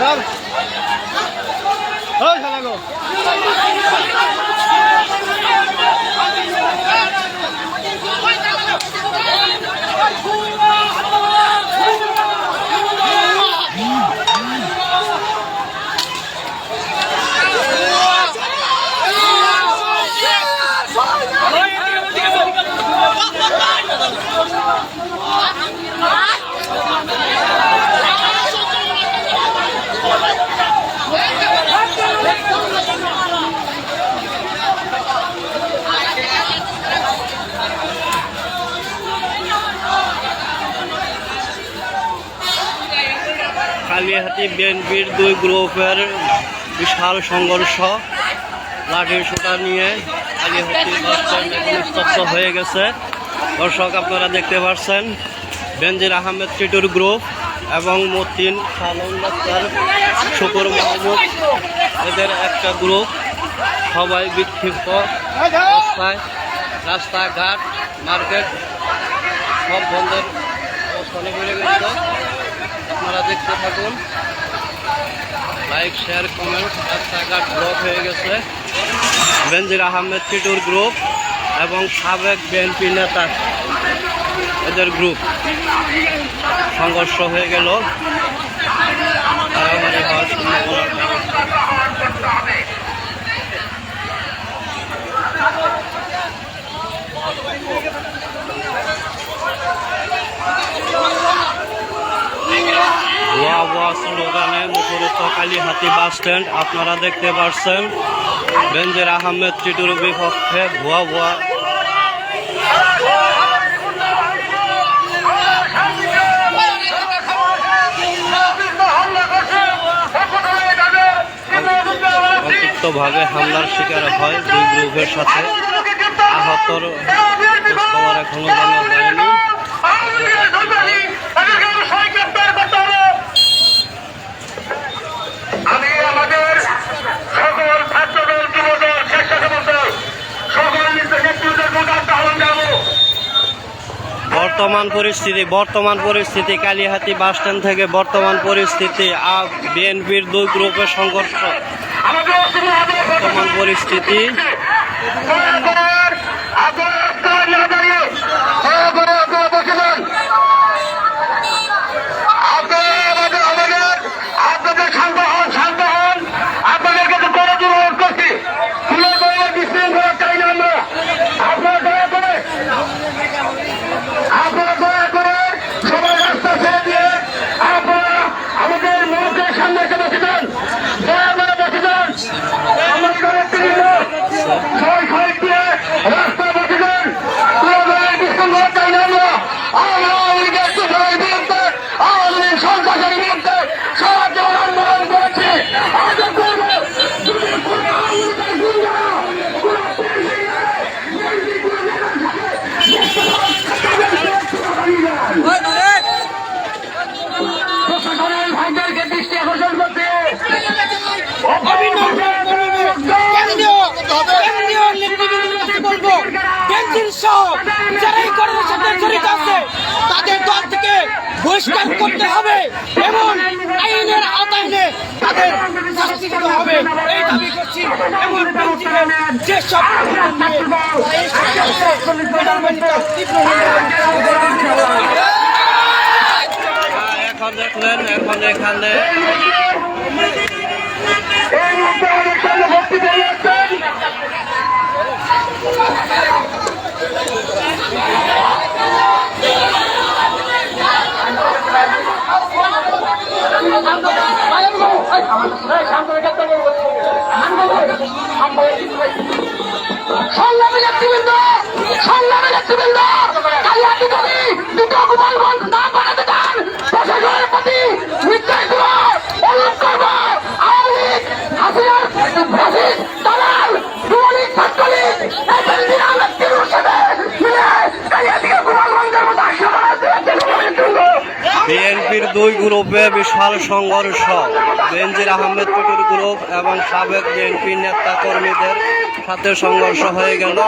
¡Vamos! কালিয়াহাটি বিএনপির দুই গ্রুপের বিশাল সংঘর্ষ, লাঠির সোটা নিয়ে কালিয়াহাটি বাস স্ট্যান্ড এখন স্তব্ধ হয়ে গেছে। দর্শক, আপনারা দেখতে পাচ্ছেন, বেনজির আহমেদ টিটুর গ্রুপ এবং মতিন সালন ডাক্তার, শুকুর মাহমুদ, এদের একটা গ্রুপ। সবাই বিক্ষিপ্ত অবস্থায়, রাস্তাঘাট, মার্কেট, সব বন্ধের অবস্থানে বেড়ে গেছে আপনারা দেখতে থাকুন। লাইক শেয়ার কমেন্ট রাস্তাঘাট ব্লক হয়ে গেছে। বেনজির আহমেদ টিটুর গ্রুপ এবং সাবেক বিএনপি নেতা এদের গ্রুপ সংঘর্ষ হয়ে গেল। মারামারি হওয়ার সম্ভাবনা ভুয়া ভুয়া স্লোগানে মুখরিত কালীহাতি বাস স্ট্যান্ড, আপনারা দেখতে পাচ্ছেন বেঞ্জের আহমেদ টিটুর বিপক্ষে ভুয়া ভুয়া অতিরিক্তভাবে হামলার শিকার হয় দুই গ্রুপের সাথে। আহতর খবর এখনও জানা যায়নি। বর্তমান পরিস্থিতি বর্তমান পরিস্থিতি কালীহাতি বাস স্ট্যান্ড থেকে বর্তমান পরিস্থিতি বিএনপির দুই গ্রুপের সংঘর্ষ। বর্তমান পরিস্থিতি তাদের দল থেকে বহিষ্কার করতে হবে এবং আইনের আওতায় এনে তাদের শাস্তি হবে এই দাবি করছি এবং এখন দেখলেন, এখন এখানে আমাদের সামনে ভর্তি বিএনপির দুই গ্রুপে বিশাল সংঘর্ষ। বেনজির আহমেদ টুটুর গ্রুপ এবং সাবেক বিএনপি নেতা কর্মীদের সাথে সংঘর্ষ হয়ে গেল।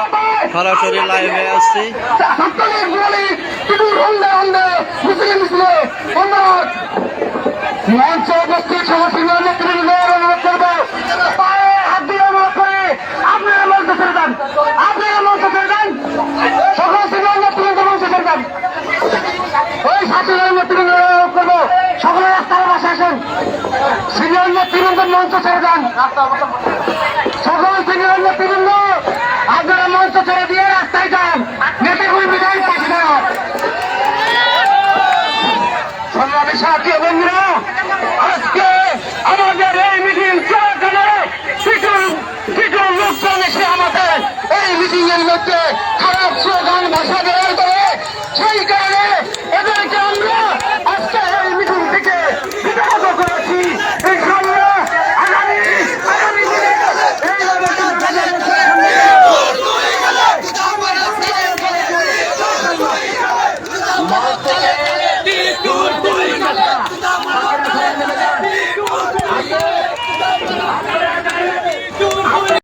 সরাসরি লাইভে আসছি তিরুর হন্দে হন্দে মুসলিম মুসলিম ধন্যবাদ মঞ্চ উপস্থিত সমস্ত নেতৃবৃন্দের অনুরোধ করব পায়ে হাত দিয়ে অনুরোধ করে আপনারা মঞ্চ ছেড়ে দেন আপনারা মঞ্চ ছেড়ে দেন সকল সিনিয়র নেতৃবৃন্দ মঞ্চ ছেড়ে দেন ওই সাথীদের নেতৃবৃন্দ অনুরোধ করব সকলে রাস্তার পাশে আসেন সিনিয়র নেতৃবৃন্দ মঞ্চ ছেড়ে দেন। সকল সিনিয়র নেতৃবৃন্দ, আপনারা মঞ্চ ছেড়ে দিয়ে রাস্তায় যান। নেতাগুলি বিদায় পাশে দাঁড়ান সংগ্রামী সাথী বন্ধুরা, আজকে আমাদের এই মিটিং চলাকালে কিছু কিছু লোকজন এসে আমাদের এই মিটিং এর মধ্যে খারাপ স্লোগান ভাষা ব্যবহার করে, সেই কারণে